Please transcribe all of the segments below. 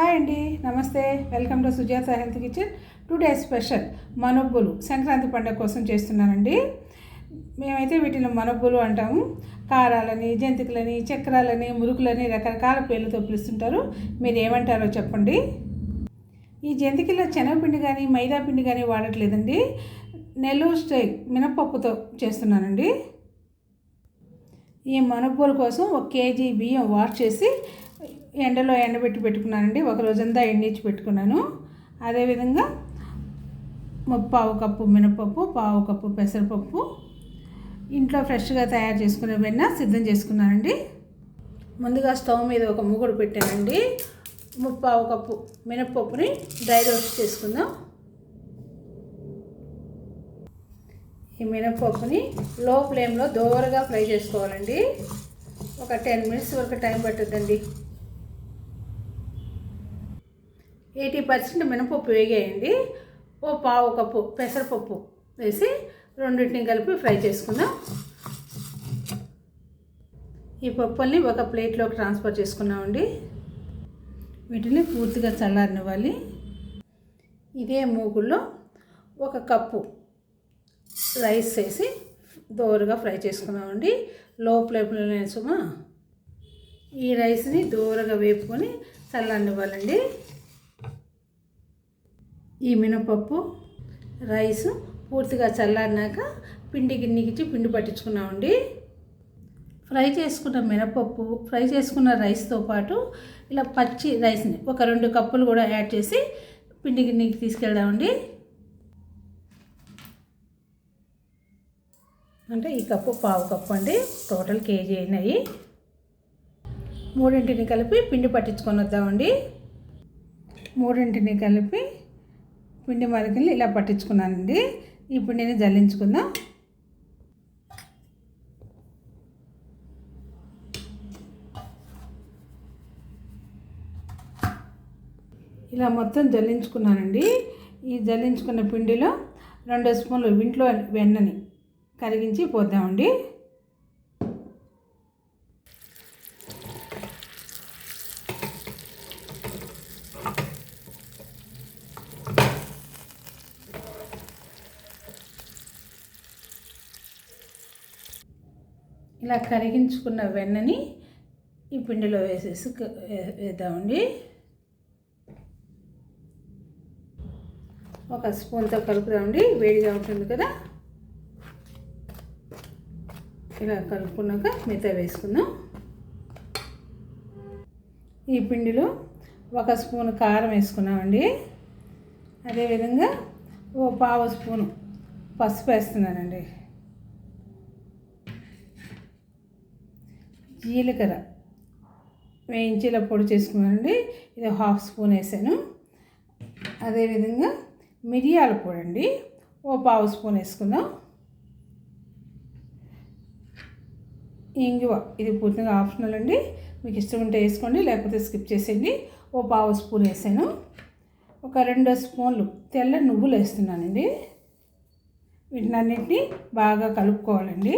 Hi అండి నమస్తే. Welcome to Sujatha health kitchen. Today special మనొబ్బులు Sankranti పండుగ కోసం చేస్తున్నానండి. మేమైతే వీటిని మనొబ్బులు అంటాము. కారాలని జంతికలని చక్రాలని మురుకులని రకరకాల పేర్లతో పిలుస్తుంటారు. మీరు ఏమంటారో చెప్పండి. ఈ జంతికలో శనగపిండి కానీ మైదా పిండి కానీ వాడట్లేదండి. నెల్లూరు స్టైల్ మినపప్పుతో చేస్తున్నానండి. ఈ మనబ్బోల కోసం ఒక కేజీ బియ్యం వాష్ చేసి ఎండలో ఎండబెట్టి పెట్టుకున్నానండి. ఒక రోజంతా ఎండించి పెట్టుకున్నాను. అదేవిధంగా పావు కప్పు మినపప్పు పావు కప్పు పెసరపప్పు ఇంట్లో ఫ్రెష్గా తయారు చేసుకునే వెన్న సిద్ధం చేసుకున్నానండి. ముందుగా స్టవ్ మీద ఒక మూగుడు పెట్టానండి. ముప్పావు కప్పు మినపప్పుని డ్రై రోస్ట్ చేసుకుందాం. ఈ మినపప్పుని లో ఫ్లేమ్లో దోరగా ఫ్రై చేసుకోవాలండి. ఒక టెన్ మినిట్స్ వరకు టైం పట్టుద్దండి. ఎయిటీ పర్సెంట్ మినపప్పు వేగేయండి. ఓ పావు కప్పు పెసరపప్పు వేసి రెండింటిని కలిపి ఫ్రై చేసుకుందాం. ఈ పప్పుల్ని ఒక ప్లేట్లోకి ట్రాన్స్ఫర్ చేసుకున్నామండి. వీటిని పూర్తిగా చల్లారనివ్వాలి. ఇదే మూగుల్లో ఒక కప్పు రైస్ వేసి దోరగా ఫ్రై చేసుకున్నామండి. లో ఫ్లేమ్లోనే సుమా. ఈ రైస్ని దూరగా వేపుకొని చల్లనివ్వాలండి ఈ మినపప్పు రైస్ పూర్తిగా చల్లారినాక పిండి గిన్నెకిచ్చి పిండి పట్టించుకున్నామండి. ఫ్రై చేసుకున్న మినపప్పు ఫ్రై చేసుకున్న రైస్తో పాటు ఇలా పచ్చి రైస్ని ఒక రెండు కప్పులు కూడా యాడ్ చేసి పిండి గిన్నెకి తీసుకెళ్దామండి. అంటే ఈ కప్పు పావు కప్పు అండి టోటల్ కేజీ అయినాయి. మూడింటిని కలిపి పిండి పట్టించుకొని వద్దామండి మూడింటిని కలిపి పిండి మరకలు ఇలా పట్టించుకున్నానండి. ఈ పిండిని జల్లించుకుందాం ఇలా మొత్తం జల్లించుకున్నానండి. ఈ జల్లించుకున్న పిండిలో రెండు స్పూన్లు ఇంట్లో వెన్నని కరిగించి పోద్దామండి. ఇలా కరిగించుకున్న వెన్నని ఈ పిండిలో వేసేసి వేద్దామండి. ఒక స్పూన్తో కలుపుదామండి. వేడిగా ఉంటుంది కదా. ఇలా కలుపుకున్నాక మిగతా వేసుకుందాం. ఈ పిండిలో ఒక స్పూన్ కారం వేసుకున్నామండి. అదేవిధంగా ఓ పావు స్పూను పసుపు వేస్తున్నానండి. జీలకర్ర వేయించేలా పొడి చేసుకున్నానండి. ఇది హాఫ్ స్పూన్ వేసాను. అదేవిధంగా మిరియాల పొడి అండి ఓ పావు స్పూన్ వేసుకుందాం. ఇంగువ. ఇది పూర్తిగా ఆప్షనల్ అండి. మీకు ఇష్టం ఉంటే వేసుకోండి లేకపోతే స్కిప్ చేసేయండి. ఓ పావు స్పూన్ వేసాను. ఒక రెండు స్పూన్లు తెల్ల నువ్వులు వేస్తున్నానండి. వీటినన్నింటినీ బాగా కలుపుకోవాలండి.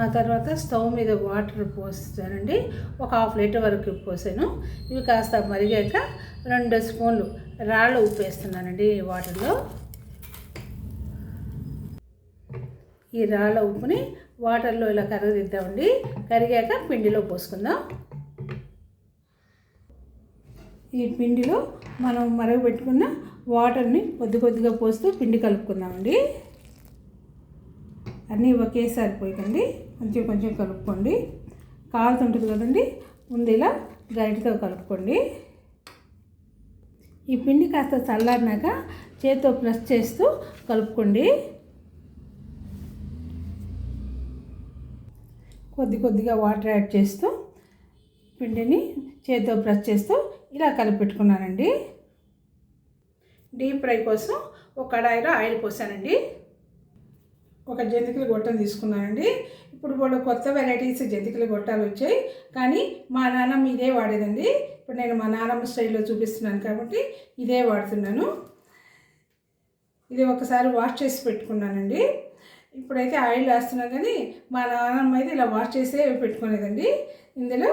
ఆ తర్వాత స్టవ్ మీద వాటర్ పోస్తానండి. ఒక హాఫ్ లీటర్ వరకు పోసాను. ఇవి కాస్త మరిగాక రెండు స్పూన్లు రాళ్ళ ఉప్పు వేస్తున్నానండి వాటర్లో. ఈ రాళ్ళ ఉప్పుని వాటర్లో ఇలా కరగదిద్దామండి. కరిగాక పిండిలో పోసుకుందాం. ఈ పిండిలో మనం మరగబెట్టుకున్న వాటర్ని కొద్ది కొద్దిగా పోస్తూ పిండి కలుపుకుందామండి. అన్నీ ఒకేసారి పోయకండి. మంచిగా కొంచెం కలుపుకోండి. కాలుతుంటుంది కదండి ముందు ఇలా గరిటతో కలుపుకోండి. ఈ పిండి కాస్త చల్లారినాక చేతితో ప్రెస్ చేస్తూ కలుపుకోండి. కొద్ది కొద్దిగా వాటర్ యాడ్ చేస్తూ పిండిని చేతితో ప్రెస్ చేస్తూ ఇలా కలిపెట్టుకున్నానండి. డీప్ ఫ్రై కోసం ఒక కడాయిలో ఆయిల్ పోసానండి. ఒక జంతికలు గొట్టం తీసుకున్నానండి. ఇప్పుడు కూడా కొత్త వెరైటీస్ జంతికల గొట్టాలు వచ్చాయి. కానీ మా నాన్నమ్మ ఇదే వాడేదండి. ఇప్పుడు నేను మా నాన్నమ్మ స్టైల్లో చూపిస్తున్నాను కాబట్టి ఇదే వాడుతున్నాను. ఇది ఒకసారి వాష్ చేసి పెట్టుకున్నానండి. ఇప్పుడైతే ఆయిల్ వేస్తున్నా కానీ మా నాన్నమ్మ అయితే ఇలా వాష్ చేసే పెట్టుకునేదండి ఇందులో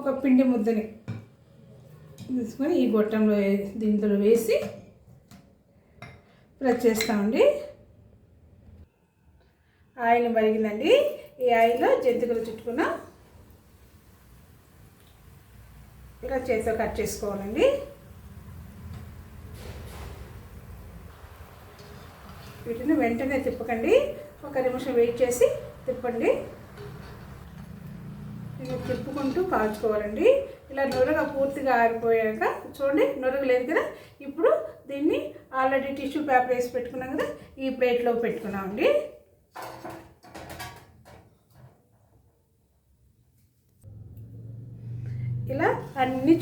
ఒక పిండి ముద్దని తీసుకొని ఈ గొట్టంలో దీంతో దీంట్లో వేసి ప్రెస్ చేస్తామండి. ఆయిల్ మరిగిందండి. ఈ ఆయిల్లో జంతికలు చుట్టుకున్న ఇలా చేతితో కట్ చేసుకోవాలండి. వీటిని వెంటనే తిప్పకండి. ఒక నిమిషం వెయిట్ చేసి తిప్పండి. ఇలా తిప్పుకుంటూ కాల్చుకోవాలండి. ఇలా నొరగ పూర్తిగా ఆరిపోయాక చూడండి నొరగ లేదు కదా? ఇప్పుడు దీన్ని ఆల్రెడీ టిష్యూ పేపర్ వేసి పెట్టుకున్నాం కదా? ఈ ప్లేట్లో పెట్టుకున్నామండి.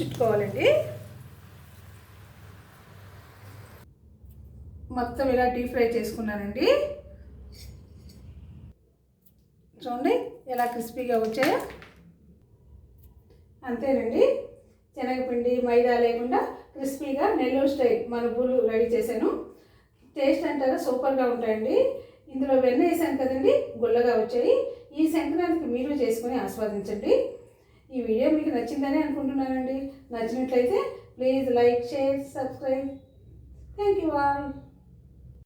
చుట్టుకోవాలండి మొత్తం ఇలా డీప్ ఫ్రై చేసుకున్నానండి. చూడండి ఎలా క్రిస్పీగా వచ్చాయో. అంతేనండి. శనగపిండి మైదా లేకుండా క్రిస్పీగా నెల్లూరు స్టైల్ మన బూలు రెడీ చేశాను. టేస్ట్ అంటారా సూపర్గా ఉంటాయండి. ఇందులో వెన్న వేసాను కదండి గుల్లగా వచ్చాయి. ఈ సంక్రాంతికి మీరు చేసుకుని ఆస్వాదించండి. ఈ వీడియో మీకు నచ్చిందని అనుకుంటున్నానండి. నచ్చినట్లయితే please like share subscribe. Thank you all.